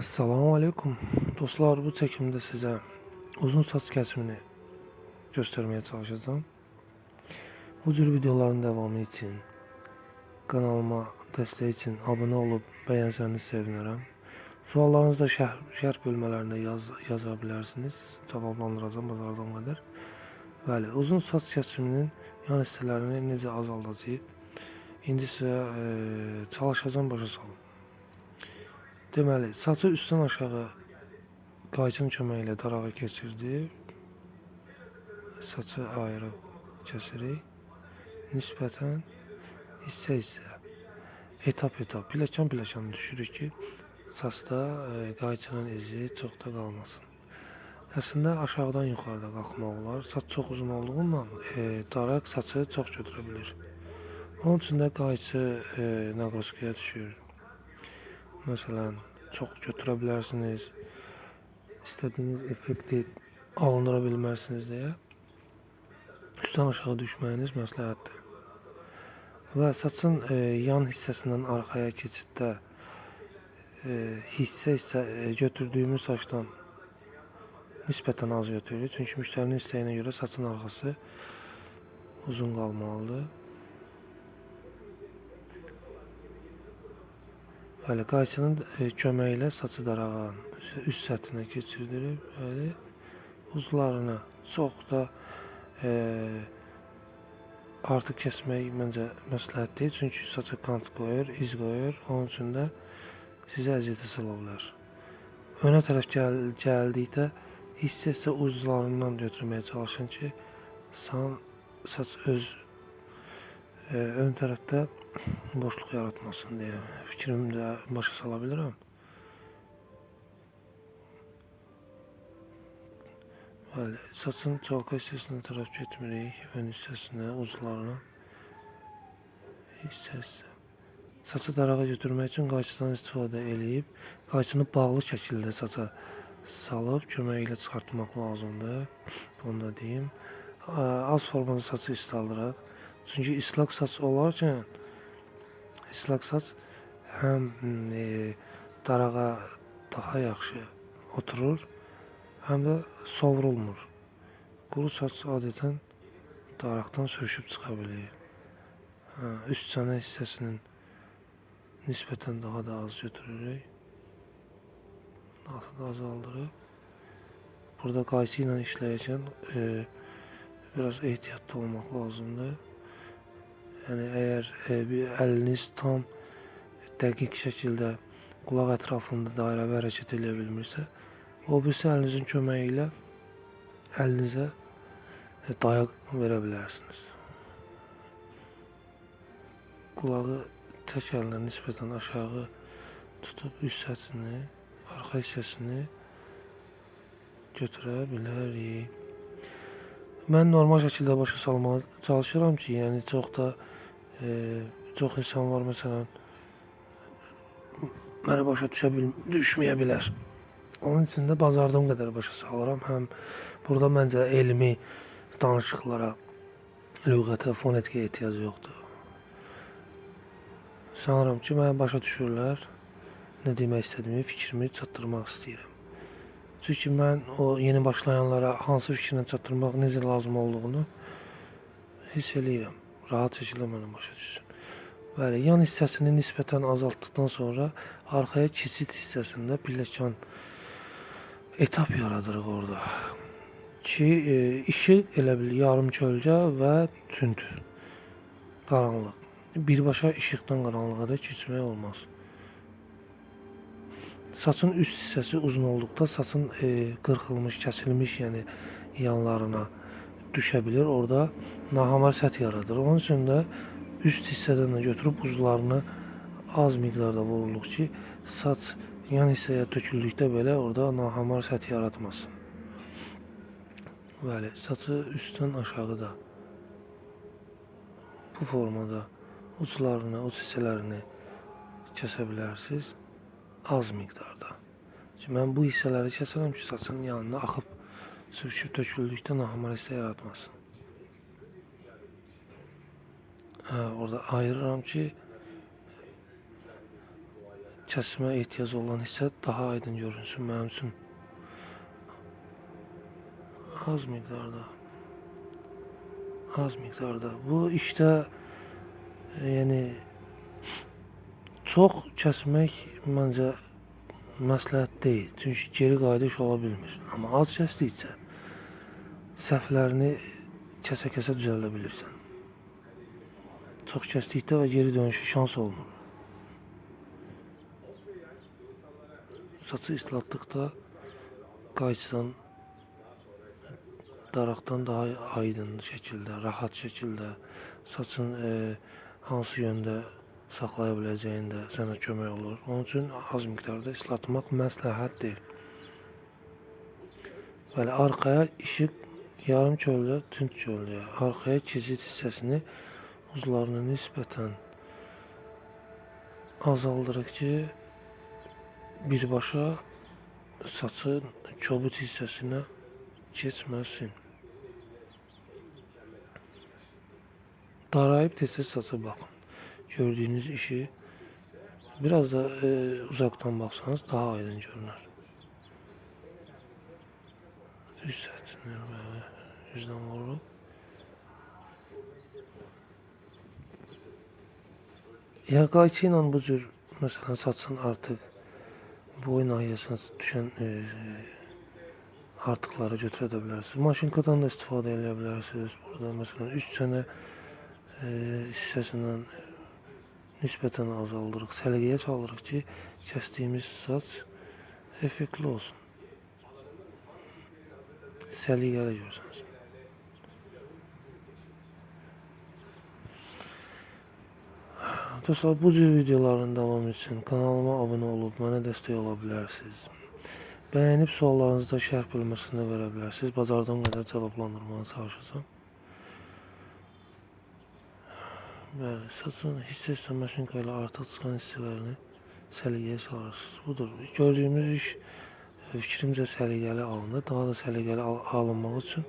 Selamun Aleyküm. Dostlar bu çekimde size uzun saç kesimini göstermeye çalışacağım. Bu tür videoların devamı için kanalıma destek için abone olup beğenseniz sevinirim. Suallarınızı da şerh, şerh bölmelerinde yaz, yazabilirsiniz. Cevaplandıracağım bazardan kadar. Bəli, uzun saç kesiminin yan hissələrini necə azaldacağıq? İndi sizə çalışacağım başa salım. Deməli, saçı üstdən aşağı qayçın köməyi ilə darağa keçirdik. Saçı ayırıb kəsirik. Nisbətən hissə-hissə, etap-etap, pilləkən-pilləkən düşürük ki, saçda e, qayçının izi çox da qalmasın. Əslində aşağıdan yuxarıda qalxmaq olar. Saç çox uzun olduğundan e, daraq saçı çox götürə bilir. Onun üçün də qayçı e, naqroskaya düşür. Məsələn, çox götürə bilərsiniz. İstədiyiniz effekti alındıra bilmərsiniz deyə üstdən aşağı düşməyiniz məsləhətdir. Və saçın e, yan hissəsindən arxaya keçiddə e, hissə-hissə e, götürdüyümüz saçdan nisbətən az götürürük. Çünki müştərinin istəyinə görə saçın arxası uzun qalmalıdır. Bəli, qayçının e, köməyi saçı darağın üst səthinə keçirdirib, bəli, uzlarını çox da e, artıq kəsmək məncə məsləhət deyil. Çünki saça kant qoyur, iz qoyur. Onun üçün də sizə əziyyətə sala bilər. Önə tərəf gəl gəldikdə hissə uzlarından götürməyə çalışın ki, san saç öz e, ön tərəfdə boşluq yaratmasın deyə fikrimi də başa sala bilirəm. Bəli, saçın çalqa hissəsinə tərəf getmirik, ön hissəsinə, uzlarına hissəsi. Saçı darağa götürmək üçün qayçıdan istifadə eləyib, qayçını bağlı şəkildə saça salıb köməyi ilə çıxartmaq lazımdır. Bunu da deyim. Az formada saçı istaldıraq. Çünki islaq saç olarkən islaq saç həm e, darağa daha yaxşı oturur, həm də sovrulmur. Quru saç adətən daraqdan sürüşüb çıxa bilir. Hə, üst çənə hissəsinin nisbətən daha da az götürürük. Daha da azaldırıb. Burada qayçı ilə işləyərkən e, biraz ehtiyatlı olmaq lazımdır. Yəni əgər e, bir əliniz tam dəqiq şəkildə qulaq ətrafında dairəvi hərəkət edə bilmirsə, o birisi əlinizin köməyi ilə əlinizə e, dayaq verə bilərsiniz. Qulağı tək əllə nisbətən aşağı tutub üst səthini, arxa hissəsini götürə bilərik. Mən normal şəkildə başa salmağa çalışıram ki, yəni çox da e, çox insan var məsələn məni başa düşə bil düşməyə bilər. Onun üçün də bacardığım qədər başa salıram. Həm burada məncə elmi danışıqlara, lüğətə, fonetikaya ehtiyac yoxdur. Sanıram ki, məni başa düşürlər. Nə demək istədiyimi, fikrimi çatdırmaq istəyirəm. Çünki mən o yeni başlayanlara hansı fikrinə çatdırmaq necə lazım olduğunu hiss eləyirəm. Rahat şəkildə mənə başa düşsün. Bəli, yan hissəsini nisbətən azaltdıqdan sonra arxaya keçid hissəsində pilləkən etap yaradırıq orada. Ki e, işıq elə bil yarım kölgə və tünd qaranlıq. Birbaşa işıqdan qaranlığa da keçmək olmaz. Saçın üst hissəsi uzun olduqda saçın e, qırxılmış, kəsilmiş, yəni yanlarına düşə bilir. Orada nahamar səth yaradır. Onun üçün də üst hissədən də götürüb uzlarını az miqdarda vuruluq ki, saç yan hissəyə töküldükdə belə orada nahamar səth yaratmasın. Bəli, saçı üstdən aşağıda bu formada uclarını, uc hissələrini kəsə bilərsiniz az miqdarda. Şimdi mən bu hissələri kəsərəm ki, saçın yanına axıb sürüşüb töküldükdə nahamar hissə yaratmasın. Hə, orada ayırıram ki, kəsmə ehtiyacı olan hissə daha aydın görünsün mənim. Az miqdarda. Az miqdarda. Bu işdə yəni çox kəsmək məncə məsləhət deyil. Çünki geri qayıdış ola bilmir. Amma az kəsdikcə səhvlərini kəsə-kəsə düzəldə bilirsən. Çox kəsdikdə və geri dönüşü şans olmur. Saçı ıslatdıqda qayçıdan daraqdan daha aydın şəkildə, rahat şəkildə saçın e, hansı yöndə saxlaya biləcəyin də sənə kömək olur. Onun üçün az miqdarda islatmaq məsləhət deyil. Bəli, arxaya işıq yarım çöldə, tünd çöldə, arxaya keçid hissəsini uzlarını nisbətən azaldırıq ki, birbaşa saçın kobud hissəsinə keçməsin. Darayıb tez-tez saça baxın. Gördüyünüz işi biraz da e, uzaqdan baxsanız daha aydın görünər. Üst sətini belə üzdən vururuq. Ya qayçı ilə bu cür məsələn saçın artıq boyun nahiyəsinə düşən e, artıqları götürə də bilərsiniz. Da istifadə edə bilərsiniz. Burada məsələn üst çənə e, hissəsindən nisbətən azaldırıq. Səliqəyə çalırıq ki, kəsdiyimiz saç effektli olsun. Səliqəli görsəniz. Dostlar bu cür videoların davamı için kanalıma abone olup mənə dəstək ola bilərsiniz. Bəyənib suallarınızı da şərh bölməsində verə bilərsiniz. Bacardığım qədər cavablandırmağa çalışacağım. Bəli, saçın hissə-hissə maşınka ilə artıq çıxan hissələrini səliqəyə salarsınız. Budur. Gördüyümüz iş e, fikrimcə səliqəli alındı. Daha da səliqəli al alınmaq üçün